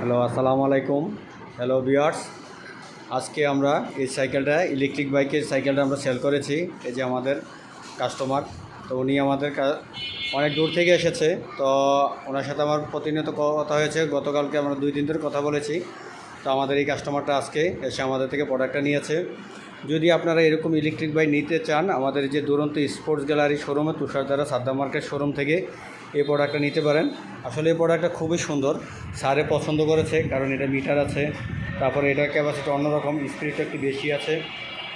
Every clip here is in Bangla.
হ্যালো, আসসালামু আলাইকুম। হ্যালো বিয়ার্স আজকে আমরা এই সাইকেলটা, ইলেকট্রিক বাইকের সাইকেলটা আমরা সেল করেছি। এই যে আমাদের কাস্টমার, তো উনি আমাদের অনেক দূর থেকে এসেছে। তো ওনার সাথে আমার প্রতিনিয়ত কথা হয়েছে। গতকালকে আমরা দুই দিন ধরে কথা বলেছি। তো আমাদের এই কাস্টমারটা আজকে এসে আমাদের থেকে প্রোডাক্টটা নিয়েছে। যদি আপনারা এরকম ইলেকট্রিক বাইক নিতে চান, আমাদের যে দুরন্ত স্পোর্টস গ্যালারি শোরুমে তুষারদারা সাদ্দা মার্কেট শোরুম থেকে এই প্রোডাক্টটা নিতে পারেন। আসলে এই প্রোডাক্টটা খুবই সুন্দর স্যারে পছন্দ করেছে, কারণ এটা মিটার আছে, তারপরে এটার ক্যাপাসিটি অন্যরকম স্পিডটা একটু বেশি আছে।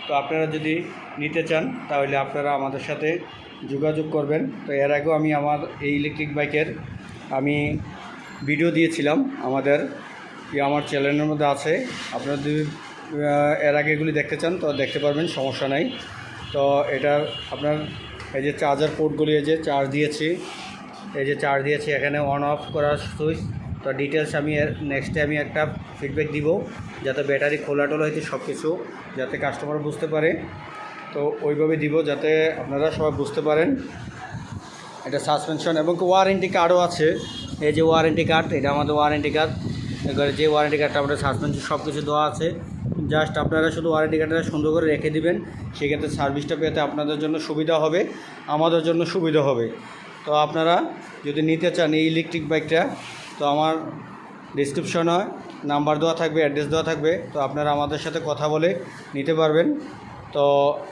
তো আপনারা যদি নিতে চান, তাহলে আপনারা আমাদের সাথে যোগাযোগ করবেন। তো এর আগেও আমি আমার এই ইলেকট্রিক বাইকের আমি ভিডিও দিয়েছিলাম, আমাদের আমার চ্যানেলের মধ্যে আছে। আপনারা যদি এর আগে এগুলি দেখতে চান, তো দেখতে পারবেন, সমস্যা নাই। তো এটা আপনার এই যে চার্জার পোর্টগুলি এই যে চার্জ দিয়েছি, এই যে চার্জ দিয়েছি, এখানে অন অফ করার সুইচ। তো ডিটেলস আমি নেক্সটে আমি একটা ফিডব্যাক দিব, যাতে ব্যাটারি খোলা টোলা হয়েছে সব কিছু যাতে কাস্টমার বুঝতে পারে। তো ওইভাবে দিব যাতে আপনারা সবাই বুঝতে পারেন। এটা সাসপেনশন এবং ওয়ারেন্টি কার্ডও আছে। এই যে ওয়ারেন্টি কার্ড এটা আমাদের ওয়ারেন্টি কার্ড এবারে যে ওয়ারেন্টি কার্ডটা আমাদের সাসপেনশন সব কিছু দেওয়া আছে জাস্ট আপনারা শুধু ওয়ারেন্টি কার্ডটা সুন্দর করে রেখে দিবেন, সেক্ষেত্রে সার্ভিসটা পেতে আপনাদের জন্য সুবিধা হবে, আমাদের জন্য সুবিধা হবে। তো আপনারা যদি নিতে চান এই ইলেকট্রিক বাইকটা তো আমার ডিসক্রিপশনে নাম্বার দেওয়া থাকবে অ্যাড্রেস দেওয়া থাকবে, তো আপনারা আমাদের সাথে কথা বলে নিতে পারবেন। তো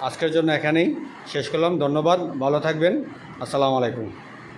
আজকের জন্য এখানেই শেষ করলাম, ধন্যবাদ, ভালো থাকবেন, আসসালামু আলাইকুম।